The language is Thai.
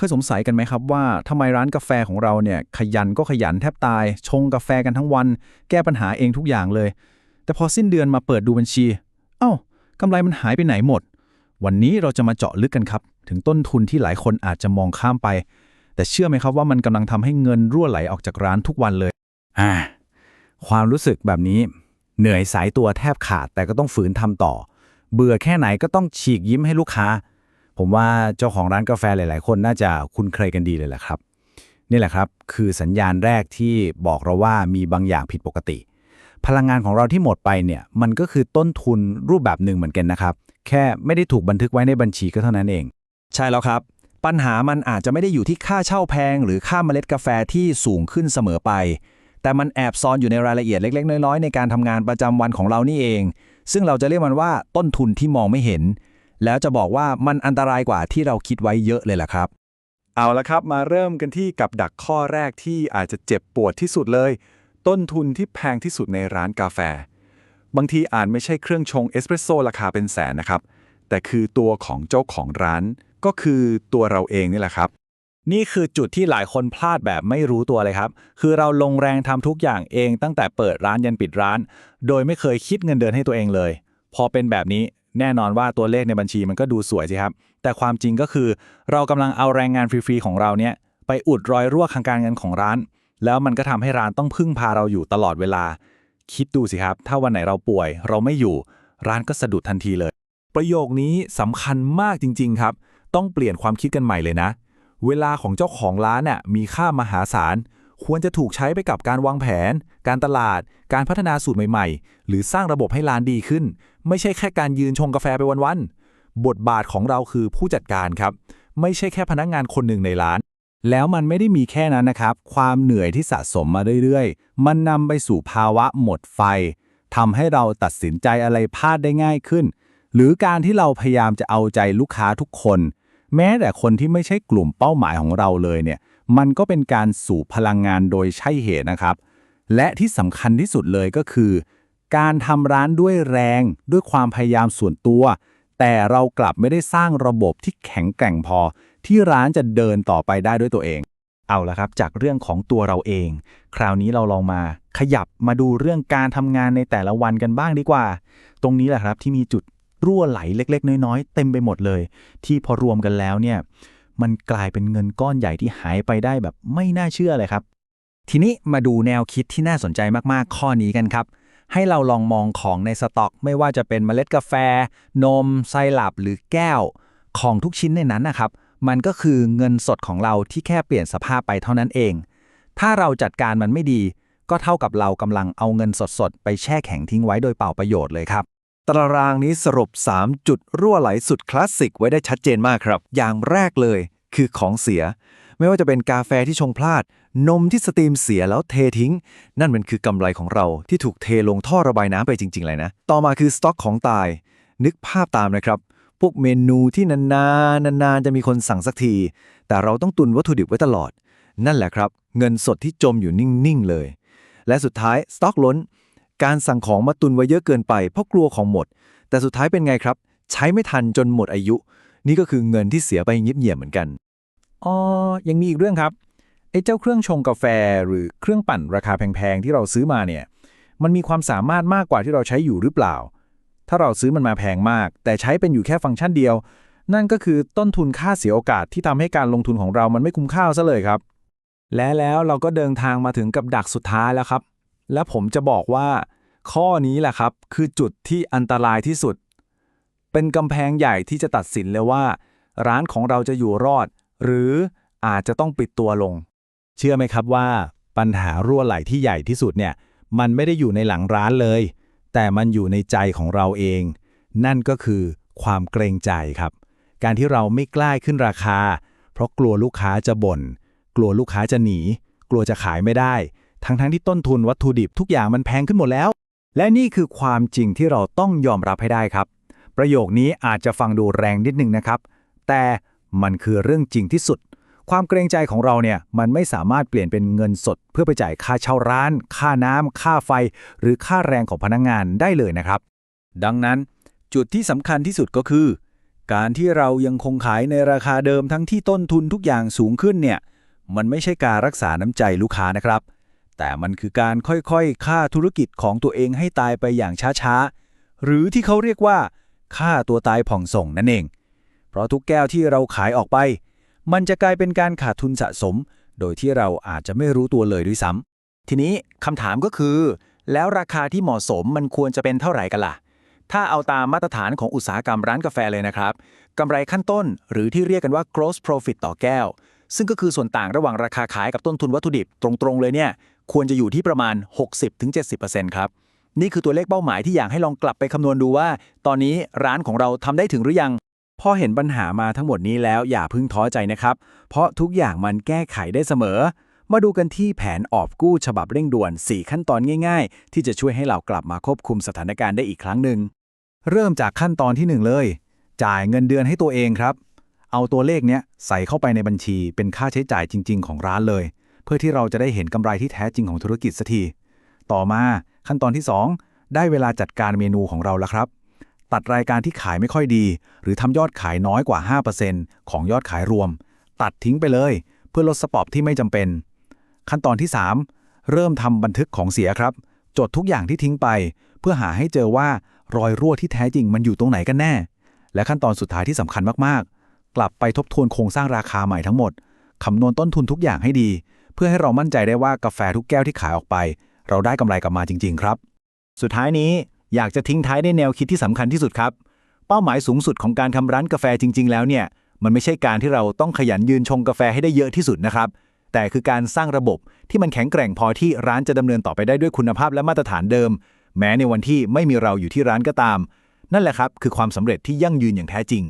เคยสงสัยกันไหมครับว่าทำไมร้านกาแฟของเราเนี่ยขยันก็ขยันแทบตาย ชงกาแฟกันทั้งวัน แก้ปัญหาเองทุกอย่างเลย แต่พอสิ้นเดือนมาเปิดดูบัญชี เอ้ากำไรมันหายไปไหนหมด วันนี้เราจะมาเจาะลึกกันครับ ถึงต้นทุนที่หลายคนอาจจะมองข้ามไป แต่เชื่อไหมครับว่ามันกำลังทำให้เงินรั่วไหลออกจากร้านทุกวันเลยอ่าความรู้สึกแบบนี้ เหนื่อยสายตัวแทบขาดแต่ก็ต้องฝืนทำต่อ เบื่อแค่ไหนก็ต้องฉีกยิ้มให้ลูกค้า ผมว่าเจ้าของร้านกาแฟหลาย ๆ คนน่าจะคุ้นเคยกันดีเลยแหละครับ นี่แหละครับ คือสัญญาณแรกที่บอกเราว่ามีบางอย่างผิดปกติ พลังงานของเราที่หมดไปเนี่ยมันก็คือต้นทุนรูปแบบหนึ่งเหมือนกันนะครับ แค่ไม่ได้ถูกบันทึกไว้ในบัญชีก็เท่านั้นเอง ใช่แล้วครับ ปัญหามันอาจจะไม่ได้อยู่ที่ค่าเช่าแพง หรือค่าเมล็ดกาแฟที่สูงขึ้นเสมอไป แต่มันแอบซ่อนอยู่ในรายละเอียดเล็ก ๆ น้อย ๆ ในการทำงานประจำวันของเรานี่เอง ซึ่งเราจะเรียกมันว่าต้นทุนที่มองไม่เห็น แล้วจะบอกว่ามันอันตรายกว่าที่เราคิดไว้เยอะเลยล่ะครับ เอาละครับมาเริ่มกันที่กับดักข้อแรกที่อาจจะเจ็บปวดที่สุดเลย ต้นทุนที่แพงที่สุดในร้านกาแฟ บางทีอาจไม่ใช่เครื่องชงเอสเปรสโซ่ราคาเป็นแสนนะครับ แต่คือตัวของเจ้าของร้าน ก็คือตัวเราเองนี่แหละครับนี่คือจุดที่หลายคนพลาดแบบไม่รู้ตัวเลยครับ คือเราลงแรงทำทุกอย่างเองตั้งแต่เปิดร้านยันปิดร้าน โดยไม่เคยคิดเงินเดือนให้ตัวเองเลย พอเป็นแบบนี้ แน่นอนว่าตัวเลขในบัญชีมันก็ดูสวยสิครับ แต่ความจริงก็คือ เรากำลังเอาแรงงานฟรีๆของเราเนี่ยไปอุดรอยรั่วทางการเงินของร้าน แล้วมันก็ทำให้ร้านต้องพึ่งพาเราอยู่ตลอดเวลา คิดดูสิครับ ถ้าวันไหนเราป่วย เราไม่อยู่ ร้านก็สะดุดทันทีเลย ประโยคนี้สำคัญมากจริง ๆ ครับ ต้องเปลี่ยนความคิดกันใหม่เลยนะ เวลาของเจ้าของร้านน่ะมีค่ามหาศาล ควรจะถูกใช้ไปกับการวางแผน การตลาด การพัฒนาสูตรใหม่ ๆ หรือสร้างระบบให้ร้านดีขึ้น ไม่ใช่แค่การยืนชงกาแฟไปวันๆ บทบาทของเราคือผู้จัดการครับ ไม่ใช่แค่พนักงานคนหนึ่งในร้าน แล้วมันไม่ได้มีแค่นั้นนะครับ ความเหนื่อยที่สะสมมาเรื่อยๆ มันนำไปสู่ภาวะหมดไฟทำให้เราตัดสินใจอะไรพลาดได้ง่ายขึ้น หรือการที่เราพยายามจะเอาใจลูกค้าทุกคน แม้แต่คนที่ไม่ใช่กลุ่มเป้าหมายของเราเลยเนี่ย มันก็เป็นการสูบพลังงานโดยใช่เหตุนะครับ และที่สำคัญที่สุดเลยก็คือ การทำร้านด้วยแรงด้วยความพยายามส่วนตัว แต่เรากลับไม่ได้สร้างระบบที่แข็งแกร่งพอ ที่ร้านจะเดินต่อไปได้ด้วยตัวเอง เอาละครับ จากเรื่องของตัวเราเอง คราวนี้เราลองมาขยับมาดูเรื่องการทำงานในแต่ละวันกันบ้างดีกว่า ตรงนี้แหละครับที่มีจุดรั่วไหลเล็ก ๆ น้อย ๆ เต็มไปหมดเลย ที่พอรวมกันแล้วเนี่ย มันกลายเป็นเงินก้อนใหญ่ที่หายไปได้แบบไม่น่าเชื่อเลยครับ ทีนี้มาดูแนวคิดที่น่าสนใจมากๆ ข้อนี้กันครับ ให้เราลองมองของในสต็อก ไม่ว่าจะเป็นเมล็ดกาแฟ นม ไซรัปหรือแก้ว ของทุกชิ้นในนั้นนะครับ มันก็คือเงินสดของเราที่แค่เปลี่ยนสภาพไปเท่านั้นเอง ถ้าเราจัดการมันไม่ดี ก็เท่ากับเรากำลังเอาเงินสดๆไปแช่แข็งทิ้งไว้โดยเปล่าประโยชน์เลยครับ ตารางนี้สรุป 3 จุดรั่วไหลสุดคลาสสิกไว้ได้ชัดเจนมากครับ อย่างแรกเลยคือของเสีย ไม่ว่าจะเป็นกาแฟที่ชงพลาด นมที่สตรีมเสียแล้วเททิ้ง นั่นมันคือกำไรของเราที่ถูกเทลงท่อระบายน้ำไปจริง ๆ เลยนะ ต่อมาคือสต็อกของตาย นึกภาพตามนะครับ พวกเมนูที่นานๆนานๆจะมีคนสั่งสักที แต่เราต้องตุนวัตถุดิบไว้ตลอด นั่นแหละครับ เงินสดที่จมอยู่นิ่งๆเลย และสุดท้ายสต็อกล้น การสั่งของมาตุนไว้เยอะเกินไปเพราะกลัวของหมด แต่สุดท้ายเป็นไงครับ ใช้ไม่ทันจนหมดอายุ นี่ก็คือเงินที่เสียไปเงียบเหมือนกันอ๋อยังมีอีกเรื่องครับไอ้เจ้าเครื่องชงกาแฟหรือเครื่องปั่นราคาแพงๆที่เราซื้อมาเนี่ยมันมีความสามารถมากกว่าที่เราใช้อยู่หรือเปล่า ถ้าเราซื้อมันมาแพงมาก แต่ใช้เป็นอยู่แค่ฟังก์ชันเดียว นั่นก็คือต้นทุนค่าเสียโอกาสที่ทำให้การลงทุนของเรามันไม่คุ้มค่าซะเลยครับ และแล้วเราก็เดินทางมาถึงกับดักสุดท้ายแล้วครับ และผมจะบอกว่า ข้อนี้แหละครับ คือจุดที่อันตรายที่สุด เป็นกำแพงใหญ่ที่จะตัดสินเลยว่า ร้านของเราจะอยู่รอด หรืออาจจะต้องปิดตัวลง เชื่อไหมครับว่า ปัญหารั่วไหลที่ใหญ่ที่สุดเนี่ย มันไม่ได้อยู่ในหลังร้านเลย แต่มันอยู่ในใจของเราเอง นั่นก็คือความเกรงใจครับ การที่เราไม่กล้าขึ้นราคา เพราะกลัวลูกค้าจะบ่น กลัวลูกค้าจะหนี กลัวจะขายไม่ได้ ทั้งๆทที่ต้นทุนวัตถุดิบทุกอย่างมันแพงขึ้นหมดแล้ว และนี่คือความจริงที่เราต้องยอมรับให้ได้ครับ ประโยคนี้อาจจะฟังดูแรงนิดนึงนะครับ แต่มันคือเรื่องจริงที่สุด ความเกรงใจของเราเนี่ยมันไม่สามารถเปลี่ยนเป็นเงินสด เพื่อไปจ่ายค่าเช่าร้าน ค่าน้ำค่าไฟ หรือค่าแรงของพนักงงานได้เลยนะครับ ดังนั้นจุดที่สำคัญที่สุดก็คือ การที่เรายังคงขายในราคาเดิมทั้งที่ต้นทุนทุกอย่างสูงขึ้นเนี่ยมันไม่ใช่การรักษาน้ำใจลูกค้านะครับ แต่มันคือการค่อยๆฆ่าธุรกิจของตัวเองให้ตายไปอย่างช้าๆ หรือที่เขาเรียกว่าฆ่าตัวตายผ่องส่งนั่นเอง เพราะทุกแก้วที่เราขายออกไป มันจะกลายเป็นการขาดทุนสะสม โดยที่เราอาจจะไม่รู้ตัวเลยด้วยซ้ำทีนี้คำถามก็คือ แล้วราคาที่เหมาะสมมันควรจะเป็นเท่าไหร่กันล่ะ ถ้าเอาตามมาตรฐานของอุตสาหกรรมร้านกาแฟเลยนะครับกำไรขั้นต้นหรือที่เรียกกันว่า gross profit ต่อแก้วซึ่งก็คือส่วนต่างระหว่างราคาขายกับต้นทุนวัตถุดิบตรงๆเลยเนี่ย ควรจะอยู่ที่ประมาณ 60-70%ครับ นี่คือตัวเลขเป้าหมายที่อยากให้ลองกลับไปคำนวณดูว่า ตอนนี้ร้านของเราทำได้ถึงหรือยัง พอเห็นปัญหามาทั้งหมดนี้แล้วอย่าพิ่งท้อใจนะครับ เพราะทุกอย่างมันแก้ไขได้เสมอ มาดูกันที่แผนออบกู้ฉบับเร่งด่วน 4 ขั้นตอนง่าย ๆ ที่จะช่วยให้เรากลับมาควบคุมสถานการณ์ได้อีกครั้งหนึ่งเริ่มจากขั้นตอนที่ 1 เลย จ่ายเงินเดือนให้ตัวเองครับ เอาตัวเลขเนี้ยใส่เข้าไปในบัญชีเป็นค่าใช้จ่ายจริง ๆ ของร้านเลย เพื่อที่เราจะได้เห็นกำไรที่แท้จริงของธุรกิจสักที ต่อมาขั้นตอนที่ 2 ได้เวลาจัดการเมนูของเราแล้วครับ ตัดรายการที่ขายไม่ค่อยดี หรือทำยอดขายน้อยกว่า 5%ของยอดขายรวม ตัดทิ้งไปเลย เพื่อลดสปอปที่ไม่จำเป็น ขั้นตอนที่ 3 เริ่มทำบันทึกของเสียครับ จดทุกอย่างที่ทิ้งไป เพื่อหาให้เจอว่ารอยรั่วที่แท้จริงมันอยู่ตรงไหนกันแน่ และขั้นตอนสุดท้ายที่สำคัญมากๆ กลับไปทบทวนโครงสร้างราคาใหม่ทั้งหมดคำนวณต้นทุนทุกอย่างให้ดี พื่อให้เรามั่นใจได้ว่ากาแฟทุกแก้วที่ขายออกไป เราได้กำไรกลับมาจริง ๆ ครับ สุดท้ายนี้อยากจะทิ้งท้ายในแนวคิดที่สำคัญที่สุดครับ เป้าหมายสูงสุดของการทำร้านกาแฟจริง ๆ แล้วเนี่ยมันไม่ใช่การที่เราต้องขยันยืนชงกาแฟให้ได้เยอะที่สุดนะครับ แต่คือการสร้างระบบที่มันแข็งแกร่งพอที่ร้านจะดำเนินต่อไปได้ด้วยคุณภาพและมาตรฐานเดิม แม้ในวันที่ไม่มีเราอยู่ที่ร้านก็ตาม นั่นแหละครับคือความสำเร็จที่ยั่งยืนอย่างแท้จริง